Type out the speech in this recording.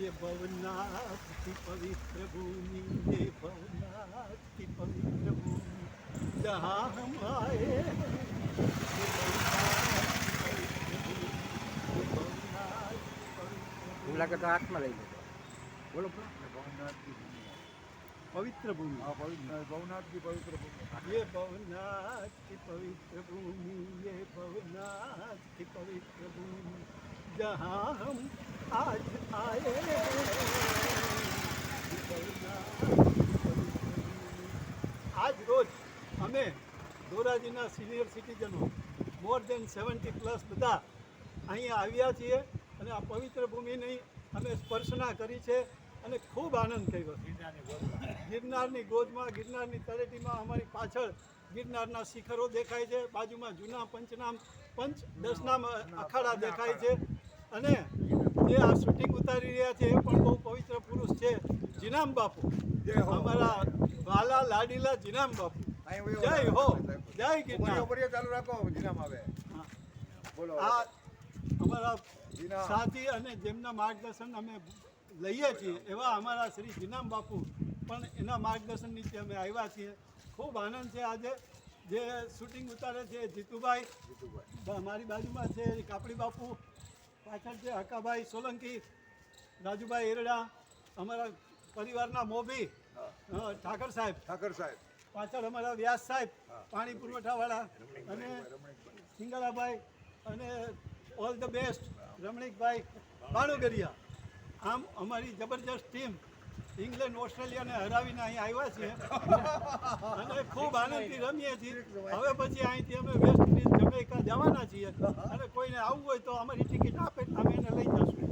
ये भवनाथ की पवित्र भूमि ये भवनाथ की पवित्र भूमि जहाँ हम आए मुलाकात हाथ आत्मा लई बोलो भवनाथ की भूमि हाँ, पवित्र भूमि। भवनाथ की पवित्र भूमि ये भवनाथ की पवित्र भूमि ये भवनाथ की पवित्र भूमि जहाँ हम आज आए ધોરાજીના સિનિયર સિટીઝનો મોર દેન સેવન્ટી પ્લસ બધા અહીંયા આવ્યા છીએ અને આ પવિત્ર ભૂમિની અમે સ્પર્શના કરી છે અને ખૂબ આનંદ કર્યો છે. ગિરનારની ગોદમાં ગિરનારની તળેટીમાં અમારી પાછળ ગિરનારના શિખરો દેખાય છે બાજુમાં જૂના પંચનામ પંચ દસનામ અખાડા દેખાય છે અને જે આ શૂટિંગ ઉતારી રહ્યા છે એ પણ બહુ પવિત્ર પુરુષ છે જીનામ બાપુ. અમારા વાલા લાડીલા જીનામ બાપુ. જય હો. જય ગિરનાર ચાલુ રાખો જીનામ આવે. હા. બોલો. હા. અમારા સાથી અને જેમના માર્ગદર્શન અમે લઈએ છીએ એવા અમારા શ્રી જીનામ બાપુ પણ એના માર્ગદર્શન નીચે અમે આવ્યા છીએ. ખૂબ આનંદ છે આજે. જે શૂટિંગ ઉતારે છે જીતુભાઈ. જીતુભાઈ. અમારી મારી બાજુમાં છે કાપડી બાપુ. પાછળ છે હકાભાઈ સોલંકી રાજુભાઈ એરડા અમારા પરિવારના મોભી. ઠાકર સાહેબ. ઠાકર સાહેબ. પાછળ અમારા વ્યાસ સાહેબ પાણી પુરવઠાવાળા અને સિંગલાભાઈ અને ઓલ ધ બેસ્ટ રમણીકભાઈ બાણુગરિયા. આમ અમારી જબરજસ્ત ટીમ ઇંગ્લેન્ડ ઓસ્ટ્રેલિયાને હરાવીને અહીં આવ્યા છીએ. અને ખૂબ આનંદથી રમીએ છીએ. હવે પછી અહીંથી અમે વેસ્ટ ઇન્ડિઝ જમૈકા જવાના છીએ. અને કોઈને આવવું હોય તો અમારી ટિકિટ આપે અમે એને લઈ જશું.